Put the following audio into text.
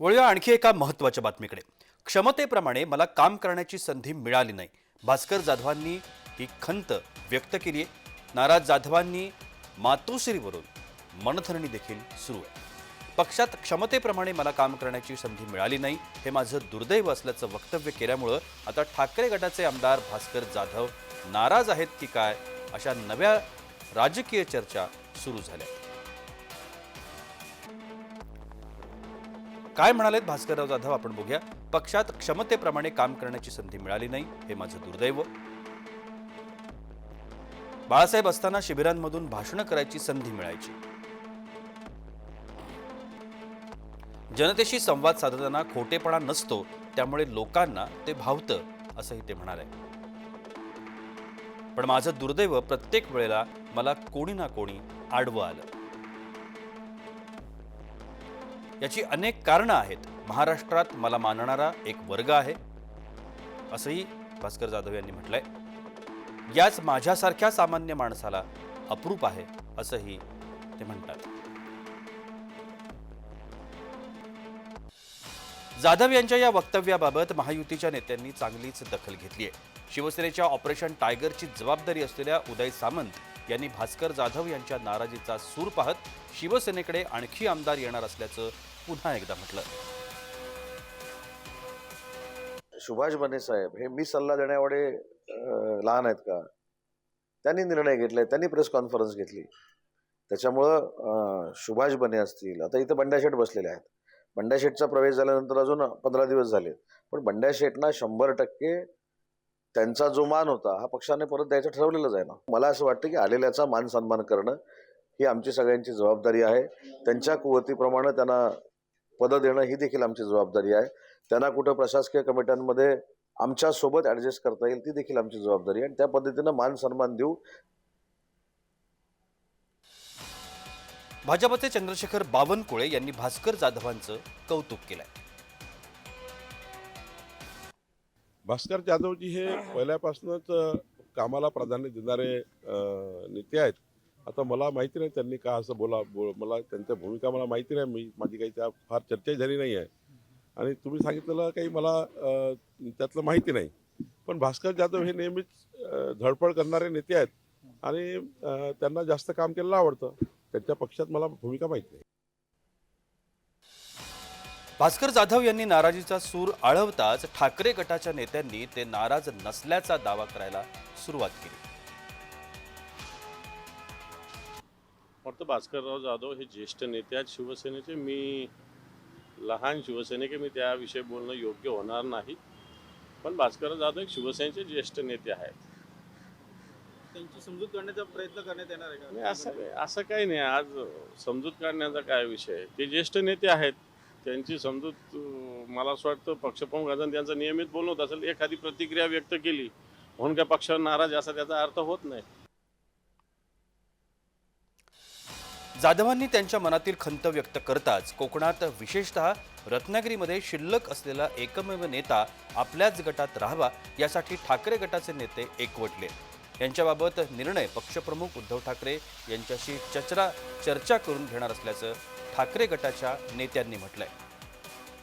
वळूया आणखी एका महत्त्वाच्या बातमीकडे. क्षमतेप्रमाणे मला काम करण्याची संधी मिळाली नाही. भास्कर जाधवांनी ही खंत व्यक्त केली आहे नाराज जाधवांनी मातोश्रीवरून मनधरणी देखील सुरू आहे. पक्षात क्षमतेप्रमाणे मला काम करण्याची संधी मिळाली नाही हे माझं दुर्दैव असल्याचं वक्तव्य केल्यामुळं आता ठाकरे गटाचे आमदार भास्कर जाधव नाराज आहेत की काय अशा नव्या राजकीय चर्चा सुरू झाल्या. काय म्हणालेत भास्करराव जाधव आपण बघूया. पक्षात क्षमतेप्रमाणे काम करण्याची संधी मिळाली नाही हे माझं दुर्दैव. बाळासाहेब असताना शिबिरांमधून भाषणं करायची संधी मिळायची. जनतेशी संवाद साधताना खोटेपणा नसतो त्यामुळे लोकांना ते भावतं असंही ते म्हणाले. पण माझं दुर्दैव प्रत्येक वेळेला मला कोणी ना कोणी आडवं आलं. याची अनेक कारणं आहेत. महाराष्ट्रात मला मानणारा एक वर्ग आहे. असंही भास्कर जाधव यांनी म्हटलंय. याच माझ्यासारख्या सामान्य माणसाला अप्रूप आहे असंही ते म्हणतात. जाधव यांच्या या वक्तव्याबाबत महायुतीच्या नेत्यांनी चांगलीच दखल घेतली आहे शिवसेनेच्या ऑपरेशन टायगरची जबाबदारी असलेल्या उदय सामंत यांनी भास्कर जाधव यांच्या नाराजीचा सूर पाहत शिवसेनेकडे आणखी आमदार येणार असल्याचं पुन्हा एकदा म्हटलं. सुभाष बने साहेब हे मी सल्ला देण्यावडे लहान आहेत का? त्यांनी निर्णय घेतलाय त्यांनी प्रेस कॉन्फरन्स घेतली. त्याच्यामुळं सुभाष बने असतील. आता इथं बंड्याशेठ बसलेले आहेत. बंड्याशेठचा प्रवेश झाल्यानंतर अजून पंधरा दिवस झाले. पण बंड्याशेठना शंभर टक्के त्यांचा जो मान होता हा पक्षाने परत द्यायचं ठरवलेलंच आहे ना. मला असं वाटतं की आलेल्याचा मान सन्मान करणं ही आमची सगळ्यांची जबाबदारी आहे. त्यांच्या कुवतीप्रमाणे त्यांना पदं देणं ही देखील आमची जबाबदारी आहे. त्यांना कुठं प्रशासकीय कमिट्यांमध्ये आमच्यासोबत ऍडजस्ट करता येईल ती देखील आमची जबाबदारी आहे. आणि त्या पद्धतीनं मान सन्मान देऊ भाजपचे चंद्रशेखर बावनकुळे यांनी भास्कर जाधवांचं कौतुक केलंय. भास्कर जाधवजी हे पहिल्यापासूनच कामाला प्राधान्य देणारे नेते आहेत. आता मला माहिती नाही त्यांनी का असं बोला बो मला त्यांच्या भूमिका मला माहिती नाही मी माझी काही त्या फार चर्चा झाली नाही आहे. आणि तुम्ही सांगितलेलं काही मला त्यातलं माहिती नाही. पण भास्कर जाधव हे नेहमीच धडपड करणारे नेते आहेत आणि त्यांना जास्त काम केलेलं आवडतं. त्यांच्या पक्षात मला भूमिका माहिती नाही. भास्कर जाधव यांनी नाराजीचा सूर आळवताच ठाकरे गटाच्या नेत्यांनी ते नाराज नसल्याचा दावा करायला सुरुवात केली. वाटतं भास्करराव जाधव हे ज्येष्ठ नेते आहेत शिवसेनेचे. मी लहान शिवसैनिक मी त्याविषयी बोलणं योग्य होणार नाही. पण भास्करराव जाधव एक शिवसेनेचे ज्येष्ठ नेते आहेत. त्यांची समजूत करण्याचा प्रयत्न करण्यात येणार आहे असं असं काही नाही. आज समजूत काढण्याचा काय विषय ते ज्येष्ठ नेते आहेत. त्यांची समजूत मला असं वाटतं पक्षप्रमुख अजून त्यांचं नियमित बोलणं होत असेल एखादी प्रतिक्रिया व्यक्त केली म्हणून काय पक्ष नाराज असा त्याचा अर्थ होत नाही. जाधवांनी त्यांच्या मनातील खंत व्यक्त करताच कोकणात विशेषतः रत्नागिरीमध्ये शिल्लक असलेला एकमेव नेता आपल्याच गटात राहावा यासाठी ठाकरे गटाचे नेते एकवटले. यांच्याबाबत निर्णय पक्षप्रमुख उद्धव ठाकरे यांच्याशी चर्चा चर्चा करून घेणार असल्याचं ठाकरे गटाच्या नेत्यांनी म्हटलंय.